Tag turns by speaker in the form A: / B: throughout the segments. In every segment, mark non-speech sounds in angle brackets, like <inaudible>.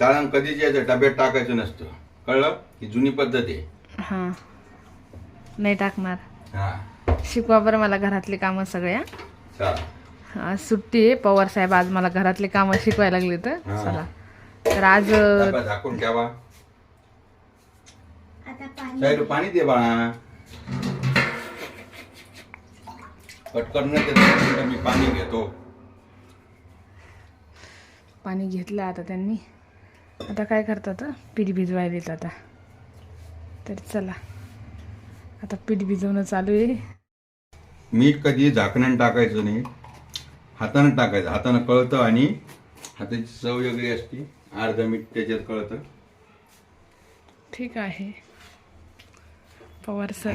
A: चाळण कधीच यायचं डब्यात टाकायचं नसतं. कळलं? ही जुनी पद्धत आहे.
B: हां. नाही टाकणार.
A: हा.
B: शिकवा बरं मला घरातले कामं सगळ्या
A: चला
B: आज सुट्टी आहे. पवार साहेब आज मला घरातले कामं शिकवायला लागले तर.
A: हा.
B: चला. तर आज अं,
A: डबा झाकून ठेवा.
C: आता पाणी
A: दे बाळा. पटकन नाही मी पाणी घेतो.
B: पाणी घेतलं आता त्यांनी. आता काय करतात पीठ भिजवायलेत आता. तर चला. आता पीठ भिजवणं चालू आहे.
A: मीठ कधी झाकण्यानं टाकायचं नाही. हातानं टाकायचं. हातानं कळतं आणि हाताची चव वेगळी असते. अर्ध मीठ त्याच्यात कळतं.
B: ठीक आहे. पवार सर.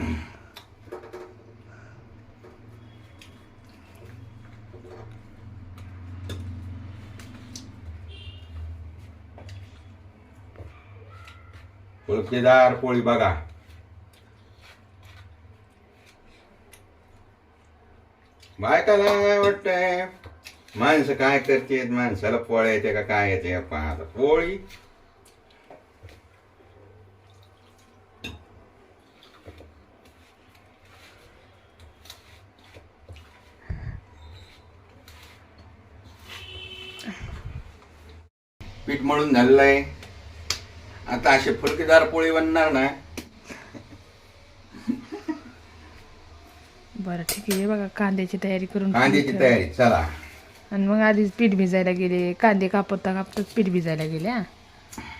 A: कोळपेदार पोळी बघा. बायकाला काय वाटतंय? माणसं काय करते माणसाला पोळ्या येते का काय येते? पाहता पोळी. पीठ मळून झालेलं आहे. आता असे फुलकेदार पोळी बनणार ना
B: बरं ठीक आहे. बघा कांद्याची तयारी करून
A: कांद्याची
B: ठेवली.
A: तयारी चला.
B: आणि मग आधीच पीठ भिजायला गेले. कांदे कापता कापतच पीठ भिजायला गेले हा.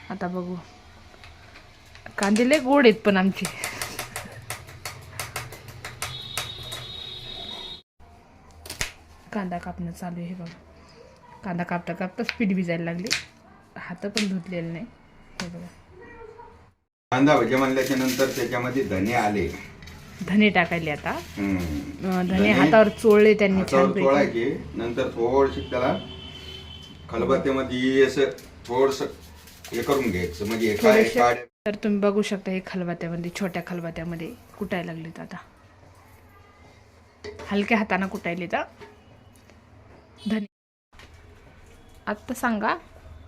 B: आता बघू. कांदे लय गोड आहेत पण आमचे. कांदा कापणं चालू आहे बघा. कांदा कापता कापताच पीठ भिजायला लागले. हात पण धुतलेले नाही. हे बघा.
A: कांदा भजी म्हणल्याच्या नंतर त्याच्यामध्ये धने आले.
B: धने टाकायले आता.
A: हम्म.
B: अं, धने हातावर चोळले त्यांनी
A: हातावर चोळायचे नंतर थोडशी त्याला खलबत्त्यामध्ये असं थोडस हे करून घ्यायचं. म्हणजे
B: थोडेसे- तर तुम्ही बघू शकता हे खलबत्त्यामध्ये छोट्या खलबत्त्यामध्ये कुटायला लागलेत आता. हलक्या हाताने कुटायले तर धने. आत्ता सांगा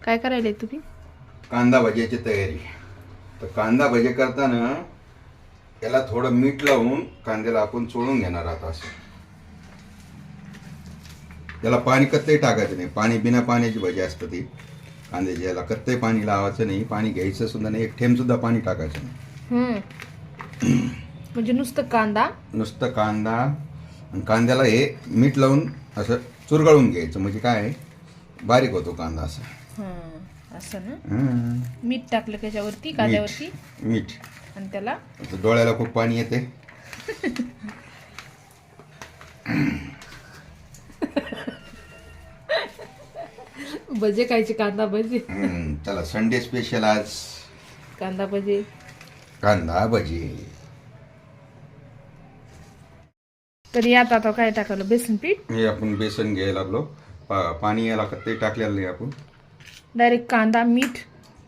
B: काय करायले तुम्ही?
A: कांदा भज्याची तयारी. तर कांदा भजे करताना याला थोडं मीठ लावून कांद्याला आपण चोळून घेणार आहोत असं. त्याला पाणी कत्तही टाकायचं नाही. पाणी बिना पाण्याची भजी असतं ती. कांद्याची याला कत्तही पाणी लावायचं नाही. पाणी घ्यायचं सुद्धा नाही. एक थेंब सुद्धा पाणी टाकायचं नाही.
B: म्हणजे नुसतं कांदा?
A: नुसतं कांदा. आणि कांद्याला हे मीठ लावून असं चुरगळून घ्यायचं. म्हणजे काय? बारीक होतो कांदा असा.
B: असं ना. मीठ टाकलं त्याच्यावरती कांद्यावरती?
A: मीठ
B: आणि त्याला?
A: आता डोळ्याला खूप पाणी येते.
B: भजे खायचे कांदा भजे.
A: चला संडे स्पेशल आज.
B: कांदा भजे.
A: कांदा भजी.
B: तर यात आता काय टाकलं? बेसन पीठ?
A: हे आपण बेसन घ्यायला लागलो. पाणी याला ते टाकलेलं नाही आपण.
B: डायरेक्ट कांदा मीठ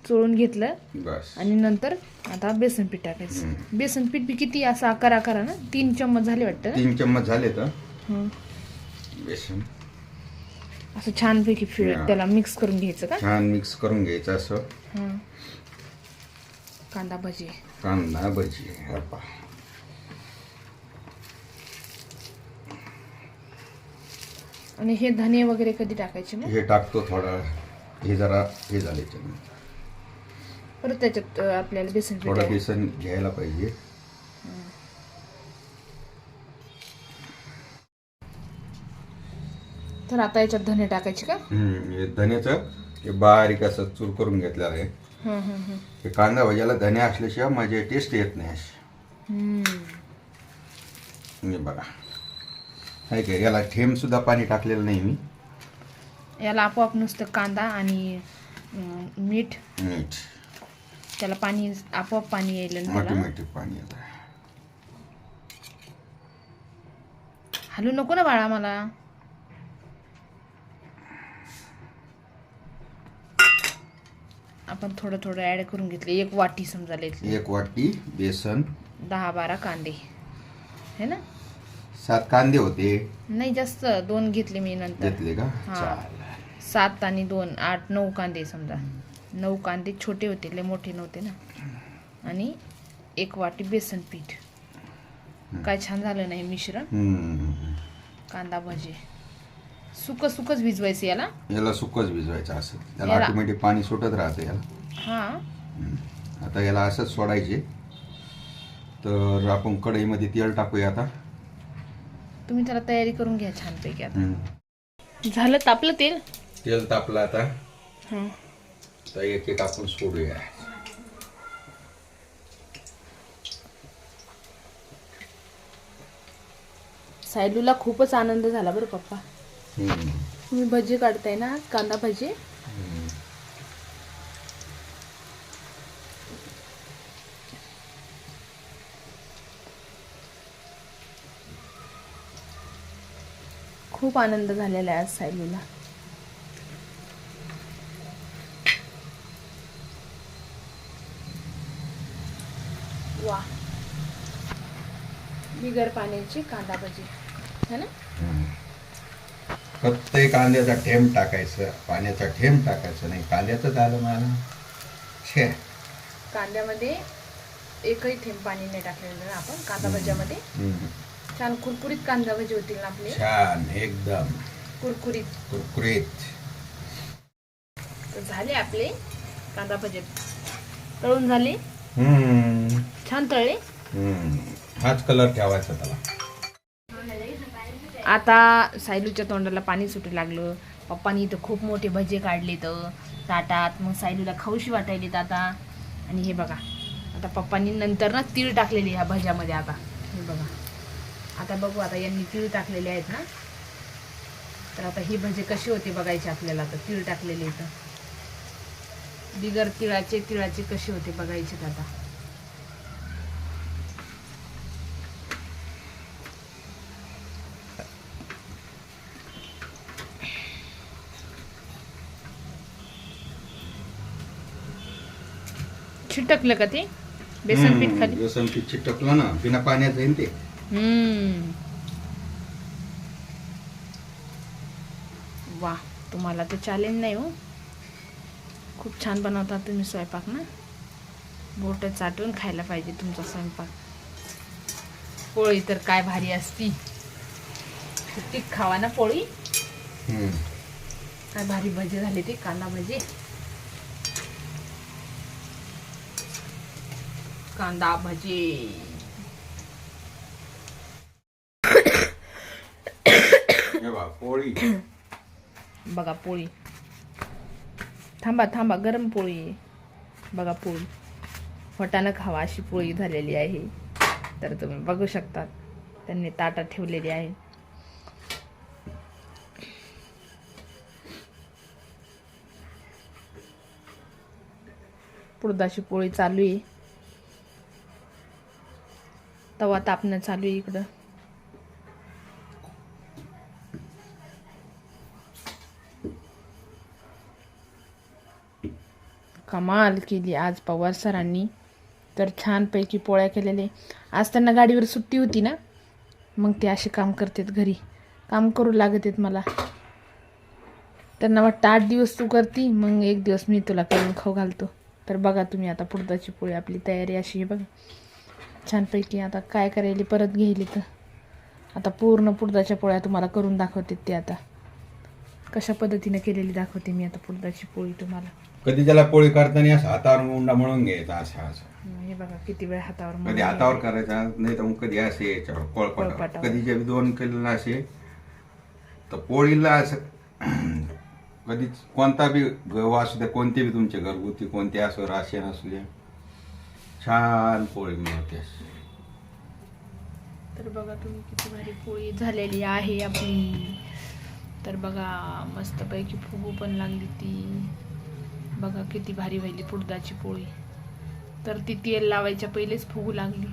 B: चोळून घेतलं.
A: बस.
B: आणि नंतर आता बेसन पीठ टाकायचं. बेसन पीठ बी किती असं आकार आकारा ना? तीन चम्मच झाले वाटतं?
A: तीन चम्मच झाले तर?
B: हं.
A: बेसन.
B: असं छानपैकी फिर
A: हा.
B: त्याला मिक्स करून घ्यायचं का?
A: छान मिक्स करून घ्यायचं असं.
B: हं. कांदा भजी.
A: कांदा भजी.
B: आणि हे धने वगैरे कधी टाकायचे मग?
A: हे टाकतो थोडा हे जरा हे झाले
B: परत त्याच्यात आपल्याला बेसन
A: थोडं. बेसन घ्यायला पाहिजे.
B: तर आता याच्यात धने टाकायचे का?
A: हे हे बारीक असं चूर करून घेतलेलं आहे.
B: हं,
A: कांदा भज्याला धने असल्याशिवाय माझे टेस्ट येत नाही अशी. बघा. आहे का याला थेंब सुद्धा पाणी टाकलेलं नाही मी.
B: याला आपोआप नुसतं कांदा आणि अं, मीठ.
A: मीठ.
B: त्याला पाणी आपोआप पाणी येईल त्याला
A: ऑटोमॅटिक पाणी
B: हलू नको ना बाळा मला. आपण थोडं थोडं ऍड करून घेतले. एक वाटी समजा घेतली
A: एक वाटी बेसन.
B: दहा बारा कांदे. है ना?
A: सात कांदे होते.
B: नाही जास्त. दोन घेतले मी नंतर.
A: घेतले का?
B: हा.
A: चालेल.
B: सात आणि दोन आठ नऊ कांदे समजा. नऊ कांदे छोटे होते लय मोठे नव्हते ना. आणि एक वाटी बेसन पीठ. काय छान झालं नाही मिश्रण. कांदा भजी. सुक सुकच भिजवायचं याला?
A: याला सुकच भिजवायचं असं. त्याला
B: याला-
A: ऑटोमॅटिक पाणी सुटत राहतं याला.
B: हां.
A: आता याला असंच सोडायचे. तर आपण कढईमध्ये तेल टाकूया आता.
B: तुम्ही त्याला तयारी करून घ्या छानपैकी आता.
A: हम्म.
B: झालं तापलं तेल?
A: तेल तापलं आता. तर एक एक आपण सोडूया.
B: सायलूला खूपच आनंद झाला बरं पप्पा. तुम्ही भजी काढताय ना कांदा भजी. खूप आनंद झालेला आहे आज सायलूला. वा. बिगर पाण्याची कांदा भजी है ना.
A: फक्त कांद्याचा ठेम टाकायचं पाण्याचा ठेम टाकायचं नाही कांद्याचं झालं मला. छे.
B: कांद्यामध्ये एकही थेंब पाणी नाही टाकलेलं ना आपण कांदा भज्यामध्ये
A: हम्म.
B: छान कुरकुरीत कांदा भजी होतील ना आपले.
A: छान एकदम.
B: कुरकुरीत.
A: कुरकुरीत.
B: तर झाले आपले कांदा भजे तळून झाले.
A: हम्म.
B: छान तळले?
A: हम्म. हाच कलर ठेवायचा त्याला.
B: आता सायलूच्या तोंडाला पाणी सुटू लागलं. पप्पानी इथं खूप मोठे भजे काढले तर ताटात मग सायलूला खाऊशी वाटायलेत आता. आणि हे बघा. आता पप्पांनी नंतर ना तीळ टाकलेली ह्या भज्यामध्ये आता. हे बघा. आता बघू आता यांनी तीळ टाकलेले आहेत ना. तर आता ही भजे कशी होते बघायचे आपल्याला आता. तीळ टाकलेले इथं. बिगर तिळाचे तिळाचे कसे होते बघायचे आता? चिटकलं का ते? बेसन पीठ खाली?
A: बेसन पीठ चिटकलं ना बिना पाण्याचं आहे ना ते.
B: हम्म. वा तुम्हाला तर चॅलेंज नाही हो. खूप छान बनवता तुम्ही स्वयंपाक ना? बोट चाटून खायला पाहिजे तुमचा स्वयंपाक. पोळी तर काय भारी असती. सुट्टीत खावा ना पोळी. काय भारी भजे झाले ते कांदा भजे. कांदा भजे. <coughs>
A: पोळी.
B: बघा पोळी. <coughs> थांबा थांबा गरम पोळी. बघा पोळी. फटानं खावा अशी पोळी झालेली आहे. तर तुम्ही बघू शकता. त्यांनी ताटात ठेवलेली आहे. पुरदाची पोळी चालू आहे. तवा तापणं चालू आहे इकडं. कमाल केली आज पवार सरांनी. तर छानपैकी पोळ्या केलेले आज त्यांना गाडीवर सुट्टी होती ना? मग ते असे काम करतात घरी. काम करू लागत आहेत मला. त्यांना वाटतं आठ दिवस तू करती मग एक दिवस मी तुला करून खाऊ घालतो. तर बघा तुम्ही आता पुरदाची पोळी आपली तयारी अशी आहे बघा. छानपैकी आता काय करायली परत घ्यायली तर. आता पूर्ण पुरदाच्या पोळ्या तुम्हाला करून दाखवते ते आता. कशा पद्धतीने केलेली दाखवते मी आता पुढदाची पोळी तुम्हाला.
A: कधी त्याला पोळी करताना असं हातावर मुंडा म्हणून घ्यायचा असं असं.
B: हे बघा किती वेळ हातावर मळून
A: कधी हातावर करायचा नाही तर मग कधी असे याच्यावर कोळपाटावर.
B: कोळपाटावर.
A: कधी जे दोन केलेलं असे तर पोळीला असं कधी कोणता बी गहू असू द्या कोणते बी तुमचे घरगुती कोणते असो राशन असू द्या छान पोळी मिळते अशी.
B: तर बघा तुम्ही किती भारी पोळी झालेली आहे आपली. तर बघा मस्तपैकी फुगू पण लागली ती. बघा किती भारी व्हायली पुडदाची पोळी. तर ती तेल लावायच्या पहिलेच फुगू लागली.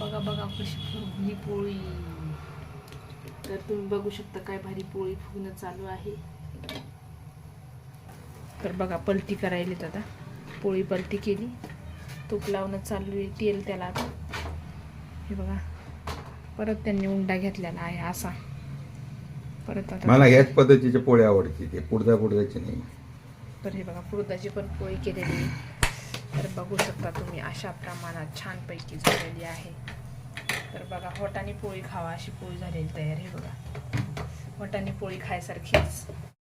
B: बघा बघा कशी फुगली पोळी. तर तुम्ही बघू शकता काय भारी पोळी फुगणं चालू आहे. तर बघा पलटी करायलीत आता. पोळी पलटी केली. तूप लावणं चालू आहे तेल त्याला आता. हे बघा परत त्यांनी उंडा घेतलेला आहे असा. परत आता
A: मला ह्याच पद्धतीचे पोळी आवडते ते पुडदा पुडद्याची नाही.
B: तर हे बघा पुरदाची पण पोळी केलेली तर बघू शकता तुम्ही अशा प्रमाणात छानपैकी झालेली आहे. तर बघा होटाने पोळी खावा अशी पोळी झालेली तयार हे बघा. वटाणी पोळी खायसारखीच.